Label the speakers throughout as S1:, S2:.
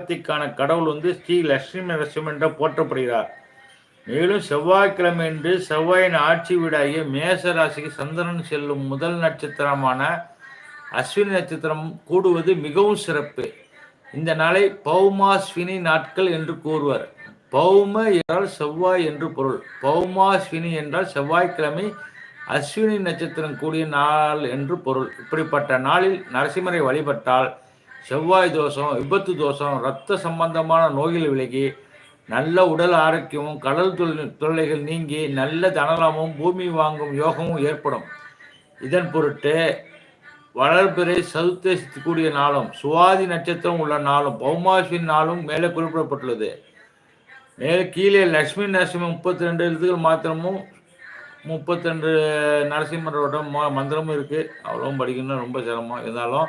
S1: சக்திக்கான கடவுள் வந்து ஸ்ரீ லட்சுமி நரசிம்மன் என்ற போற்றப்படுகிறார். மேலும் செவ்வாய்க்கிழமை என்று செவ்வாயின் ஆட்சி வீடாகிய மேச ராசிக்கு சந்திரன் செல்லும் முதல் நட்சத்திரமான அஸ்வினி நட்சத்திரம் கூடுவது மிகவும் சிறப்பு. இந்த நாளை பௌமாஸ்வினி நாட்கள் என்று கூறுவர். பௌம என்றால் செவ்வாய் என்று பொருள். பௌமாஸ்வினி என்றால் செவ்வாய்க்கிழமை அஸ்வினி நட்சத்திரம் கூடிய நாள் என்று பொருள். இப்படிப்பட்ட நாளில் நரசிம்மரை வழிபட்டால் செவ்வாய் தோஷம் விபத்து தோஷம் இரத்த சம்பந்தமான நோய்கள் விலகி நல்ல உடல் ஆரோக்கியமும் கடல் தொழில் தொல்லைகள் நீங்கி நல்ல தனலாமும் பூமி வாங்கும் யோகமும் ஏற்படும். இதன் பொருட்டு வளர்பிறை சதுர்த்தேசத்துக்குரிய நாளும் சுவாதி நட்சத்திரம் உள்ள நாளும் பௌமாஸ்வின் நாளும் மேலே குறிப்பிடப்பட்டுள்ளது. மேலே கீழே லக்ஷ்மி நரசிம்ம முப்பத்தி ரெண்டு எழுத்துக்கள் மாத்திரமும் முப்பத்தி ரெண்டு நரசிம்மரோட மந்திரமும் இருக்குது அவ்வளோவும் படிக்கணும்னா ரொம்ப சிரமம். இருந்தாலும்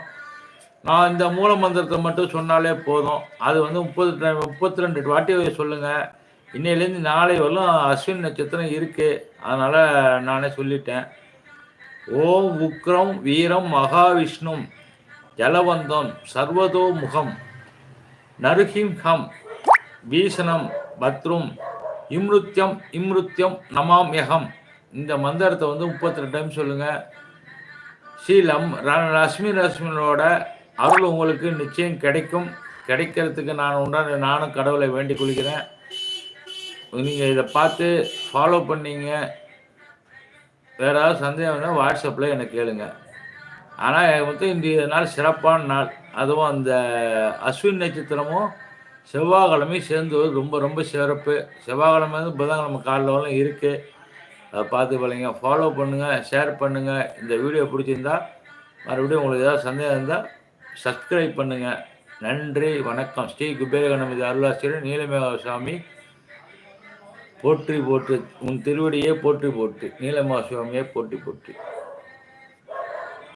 S1: நான் இந்த மூல மந்திரத்தை மட்டும் சொன்னாலே போதும். அது வந்து முப்பது முப்பத்தி ரெண்டு வாட்டி சொல்லுங்கள் இன்னையிலேருந்து நாளை வரலும் அஸ்வின் நட்சத்திரம் இருக்குது அதனால் நானே சொல்லிட்டேன். ஓம் உக்ரம் வீரம் மகாவிஷ்ணும் ஜலவந்தம் சர்வதோ முகம் நருஹிம்ஹம் பீஷணம் பத்ரும் இம்ருத்யம் இம்ருத்யம் நமாம் யகம் இந்த மந்திரத்தை வந்து முப்பத்தி ரெண்டு டைம் சொல்லுங்கள் ஸ்ரீலம் லக்ஷ்மி லட்சுமியோட அருள் உங்களுக்கு நிச்சயம் கிடைக்கும். கிடைக்கிறதுக்கு நான் உண்டான நானும் கடவுளை வேண்டிக் கொள்கிறேன். நீங்கள் இதை பார்த்து ஃபாலோ பண்ணீங்க. வேறு ஏதாவது சந்தேகம்னா வாட்ஸ்அப்பில் எனக்கு கேளுங்க. ஆனால் வந்து இன்றைய நாள் சிறப்பான நாள். அதுவும் அந்த அஸ்வின் நட்சத்திரமும் செவ்வாய்க்கிழமையும் சேர்ந்து ரொம்ப ரொம்ப சிறப்பு. செவ்வாய்க்கிழமை வந்து புதன்கிழமை காலைல வரலாம் இருக்குது அதை பார்த்து பழைங்க ஃபாலோ பண்ணுங்கள் ஷேர் பண்ணுங்கள் இந்த வீடியோ பிடிச்சிருந்தா மறுபடியும் உங்களுக்கு ஏதாவது சந்தேகம் இருந்தால் சப்ஸ்கிரைப் பண்ணுங்கள் நன்றி வணக்கம். ஸ்ரீ குபேரகணபதி அருளாசிரியர் நீலமேகா சுவாமி போற்றி போற்று. உன் திருவடியே போற்றி போற்று. நீலமா சுவாமியே போற்றி போற்றி.